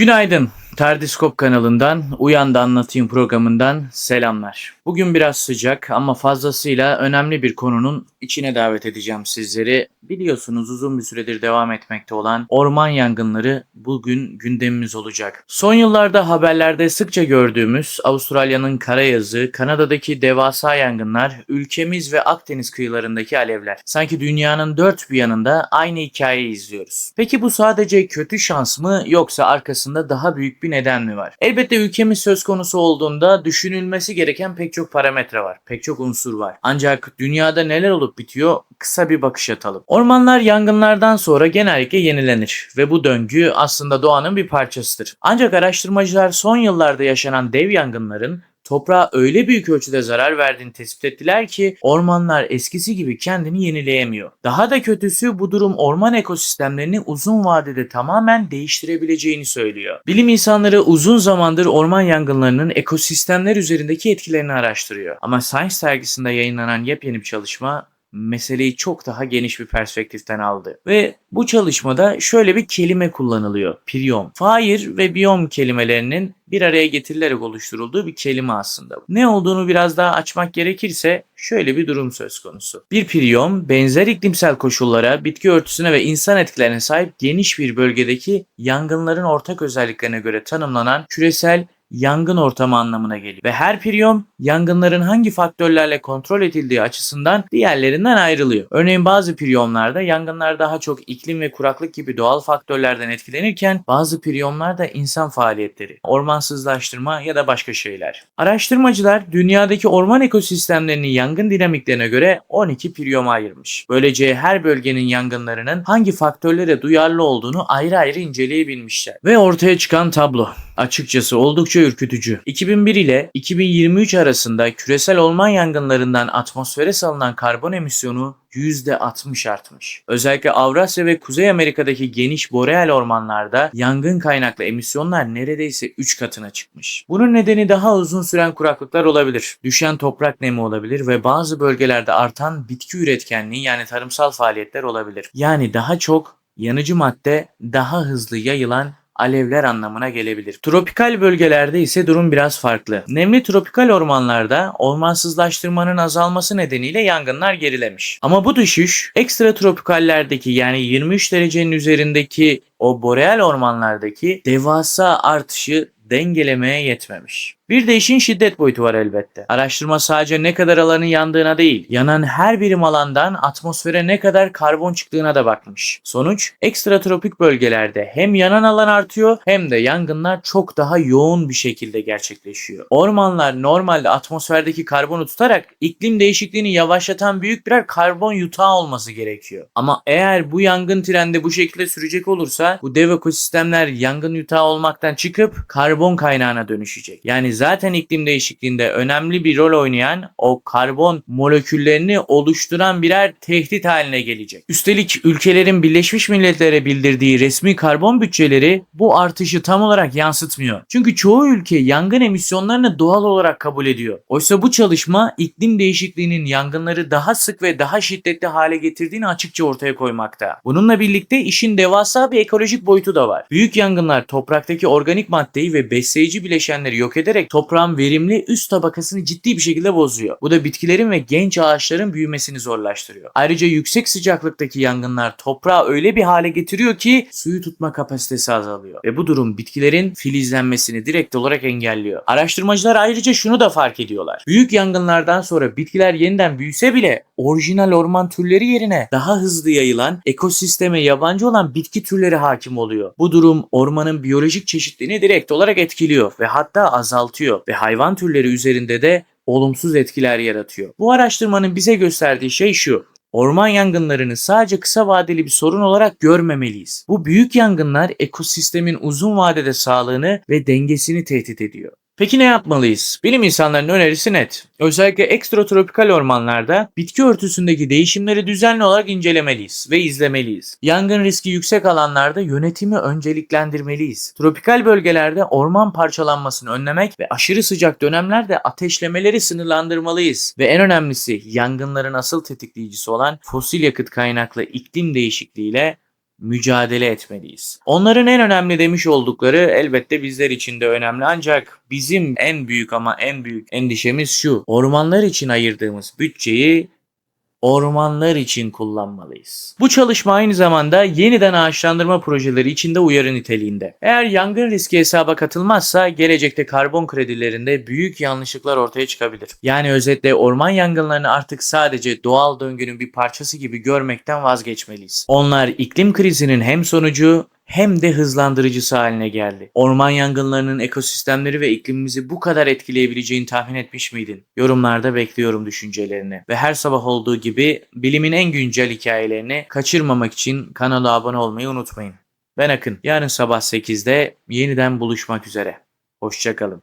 Günaydın. Tardiskop kanalından Uyandı Anlatayım programından selamlar. Bugün biraz sıcak ama fazlasıyla önemli bir konunun içine davet edeceğim sizleri. Biliyorsunuz uzun bir süredir devam etmekte olan orman yangınları bugün gündemimiz olacak. Son yıllarda haberlerde sıkça gördüğümüz Avustralya'nın Karayazı, Kanada'daki devasa yangınlar, ülkemiz ve Akdeniz kıyılarındaki alevler. Sanki dünyanın dört bir yanında aynı hikayeyi izliyoruz. Peki bu sadece kötü şans mı yoksa arkasında daha büyük bir neden mi var? Elbette ülkemiz söz konusu olduğunda düşünülmesi gereken pek çok parametre var. Pek çok unsur var. Ancak dünyada neler olup bitiyor kısa bir bakış atalım. Ormanlar yangınlardan sonra genellikle yenilenir ve bu döngü aslında doğanın bir parçasıdır. Ancak araştırmacılar son yıllarda yaşanan dev yangınların toprağa öyle büyük ölçüde zarar verdiğini tespit ettiler ki ormanlar eskisi gibi kendini yenileyemiyor. Daha da kötüsü bu durum orman ekosistemlerini uzun vadede tamamen değiştirebileceğini söylüyor. Bilim insanları uzun zamandır orman yangınlarının ekosistemler üzerindeki etkilerini araştırıyor. Ama Science dergisinde yayınlanan yepyeni bir çalışma meseleyi çok daha geniş bir perspektiften aldı. Ve bu çalışmada şöyle bir kelime kullanılıyor. Priyom. Fire ve biyom kelimelerinin bir araya getirilerek oluşturulduğu bir kelime aslında. Ne olduğunu biraz daha açmak gerekirse şöyle bir durum söz konusu. Bir priyom benzer iklimsel koşullara, bitki örtüsüne ve insan etkilerine sahip geniş bir bölgedeki yangınların ortak özelliklerine göre tanımlanan küresel yangın ortamı anlamına geliyor. Ve her priyom yangınların hangi faktörlerle kontrol edildiği açısından diğerlerinden ayrılıyor. Örneğin bazı priyomlarda yangınlar daha çok iklim ve kuraklık gibi doğal faktörlerden etkilenirken bazı priyomlarda insan faaliyetleri, ormansızlaştırma ya da başka şeyler. Araştırmacılar dünyadaki orman ekosistemlerini yangın dinamiklerine göre 12 priyoma ayırmış. Böylece her bölgenin yangınlarının hangi faktörlere duyarlı olduğunu ayrı ayrı inceleyebilmişler. Ve ortaya çıkan tablo açıkçası oldukça ürkütücü. 2001 ile 2023 arasında küresel orman yangınlarından atmosfere salınan karbon emisyonu %60 artmış. Özellikle Avrasya ve Kuzey Amerika'daki geniş boreal ormanlarda yangın kaynaklı emisyonlar neredeyse 3 katına çıkmış. Bunun nedeni daha uzun süren kuraklıklar olabilir. Düşen toprak nemi olabilir ve bazı bölgelerde artan bitki üretkenliği yani tarımsal faaliyetler olabilir. Yani daha çok yanıcı madde daha hızlı yayılan alevler anlamına gelebilir. Tropikal bölgelerde ise durum biraz farklı. Nemli tropikal ormanlarda ormansızlaştırmanın azalması nedeniyle yangınlar gerilemiş. Ama bu düşüş ekstra tropikallerdeki yani 23 derecenin üzerindeki o boreal ormanlardaki devasa artışı dengelemeye yetmemiş. Bir de işin şiddet boyutu var elbette. Araştırma sadece ne kadar alanın yandığına değil, yanan her birim alandan atmosfere ne kadar karbon çıktığına da bakmış. Sonuç, ekstra tropik bölgelerde hem yanan alan artıyor hem de yangınlar çok daha yoğun bir şekilde gerçekleşiyor. Ormanlar normalde atmosferdeki karbonu tutarak iklim değişikliğini yavaşlatan büyük birer karbon yutağı olması gerekiyor. Ama eğer bu yangın trendi bu şekilde sürecek olursa bu dev ekosistemler yangın yutağı olmaktan çıkıp karbon kaynağına dönüşecek. Yani zaten iklim değişikliğinde önemli bir rol oynayan o karbon moleküllerini oluşturan birer tehdit haline gelecek. Üstelik ülkelerin Birleşmiş Milletler'e bildirdiği resmi karbon bütçeleri bu artışı tam olarak yansıtmıyor. Çünkü çoğu ülke yangın emisyonlarını doğal olarak kabul ediyor. Oysa bu çalışma iklim değişikliğinin yangınları daha sık ve daha şiddetli hale getirdiğini açıkça ortaya koymakta. Bununla birlikte işin devasa bir ekolojik boyutu da var. Büyük yangınlar topraktaki organik maddeyi ve besleyici bileşenleri yok ederek toprağın verimli üst tabakasını ciddi bir şekilde bozuyor. Bu da bitkilerin ve genç ağaçların büyümesini zorlaştırıyor. Ayrıca yüksek sıcaklıktaki yangınlar toprağı öyle bir hale getiriyor ki suyu tutma kapasitesi azalıyor. Ve bu durum bitkilerin filizlenmesini direkt olarak engelliyor. Araştırmacılar ayrıca şunu da fark ediyorlar. Büyük yangınlardan sonra bitkiler yeniden büyüse bile orijinal orman türleri yerine daha hızlı yayılan, ekosisteme yabancı olan bitki türleri hakim oluyor. Bu durum ormanın biyolojik çeşitliliğini direkt olarak etkiliyor ve hatta azaltıyor ve hayvan türleri üzerinde de olumsuz etkiler yaratıyor. Bu araştırmanın bize gösterdiği şey şu. Orman yangınlarını sadece kısa vadeli bir sorun olarak görmemeliyiz. Bu büyük yangınlar ekosistemin uzun vadede sağlığını ve dengesini tehdit ediyor. Peki ne yapmalıyız? Bilim insanlarının önerisi net. Özellikle ekstratropikal ormanlarda bitki örtüsündeki değişimleri düzenli olarak incelemeliyiz ve izlemeliyiz. Yangın riski yüksek alanlarda yönetimi önceliklendirmeliyiz. Tropikal bölgelerde orman parçalanmasını önlemek ve aşırı sıcak dönemlerde ateşlemeleri sınırlandırmalıyız. Ve en önemlisi yangınların asıl tetikleyicisi olan fosil yakıt kaynaklı iklim değişikliğiyle mücadele etmeliyiz. Onların en önemli demiş oldukları elbette bizler için de önemli ancak bizim en büyük ama en büyük endişemiz şu. Ormanlar için ayırdığımız bütçeyi ormanlar için kullanmalıyız. Bu çalışma aynı zamanda yeniden ağaçlandırma projeleri içinde uyarı niteliğinde. Eğer yangın riski hesaba katılmazsa gelecekte karbon kredilerinde büyük yanlışlıklar ortaya çıkabilir. Yani özetle orman yangınlarını artık sadece doğal döngünün bir parçası gibi görmekten vazgeçmeliyiz. Onlar iklim krizinin hem sonucu hem de hızlandırıcısı haline geldi. Orman yangınlarının ekosistemleri ve iklimimizi bu kadar etkileyebileceğini tahmin etmiş miydin? Yorumlarda bekliyorum düşüncelerini. Ve her sabah olduğu gibi bilimin en güncel hikayelerini kaçırmamak için kanala abone olmayı unutmayın. Ben Akın. Yarın sabah 8'de yeniden buluşmak üzere. Hoşçakalın.